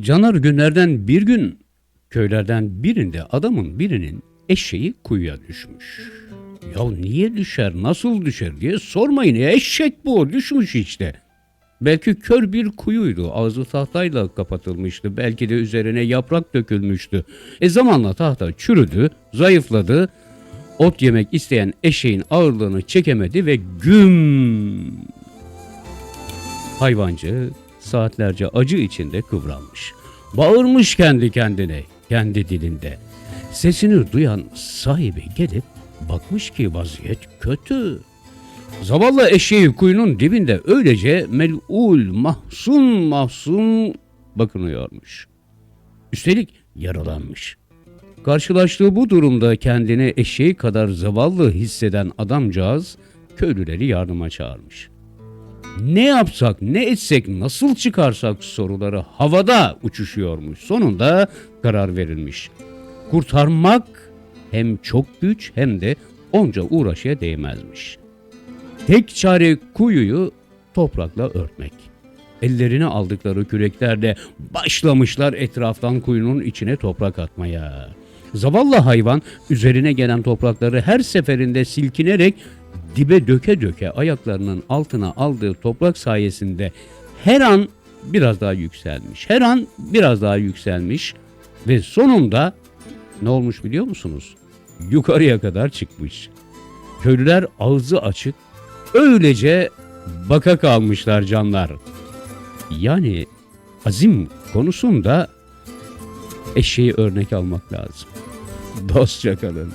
Canar günlerden bir gün köylerden birinde adamın birinin eşeği kuyuya düşmüş. Ya niye düşer, nasıl düşer diye sormayın. ya, Eşek bu, düşmüş işte. Belki kör bir kuyuydu. Ağzı tahtayla kapatılmıştı. Belki de üzerine yaprak dökülmüştü. E zamanla tahta çürüdü, zayıfladı. Ot yemek isteyen eşeğin ağırlığını çekemedi ve güm Hayvancı saatlerce acı içinde kıvranmış. Bağırmış kendi kendine, kendi dilinde. Sesini duyan sahibi gelip bakmış ki vaziyet kötü. Zavallı eşeği kuyunun dibinde öylece melul, mahzun mahzun bakınıyormuş. Üstelik yaralanmış. Karşılaştığı bu durumda kendini eşeği kadar zavallı hisseden adamcağız köylüleri yardıma çağırmış. Ne yapsak, ne etsek, nasıl çıkarsak soruları havada uçuşuyormuş. Sonunda karar verilmiş. Kurtarmak hem çok güç hem de onca uğraşıya değmezmiş. Tek çare kuyuyu toprakla örtmek. Ellerine aldıkları küreklerle başlamışlar etraftan kuyunun içine toprak atmaya. Zavallı hayvan üzerine gelen toprakları her seferinde silkinerek dibe döke döke ayaklarının altına aldığı toprak sayesinde her an biraz daha yükselmiş. Her an biraz daha yükselmiş ve sonunda ne olmuş biliyor musunuz? Yukarıya kadar çıkmış. Köylüler ağzı açık öylece baka kalmışlar canlar. Yani azim konusunda eşeği örnek almak lazım. Dostça kalın.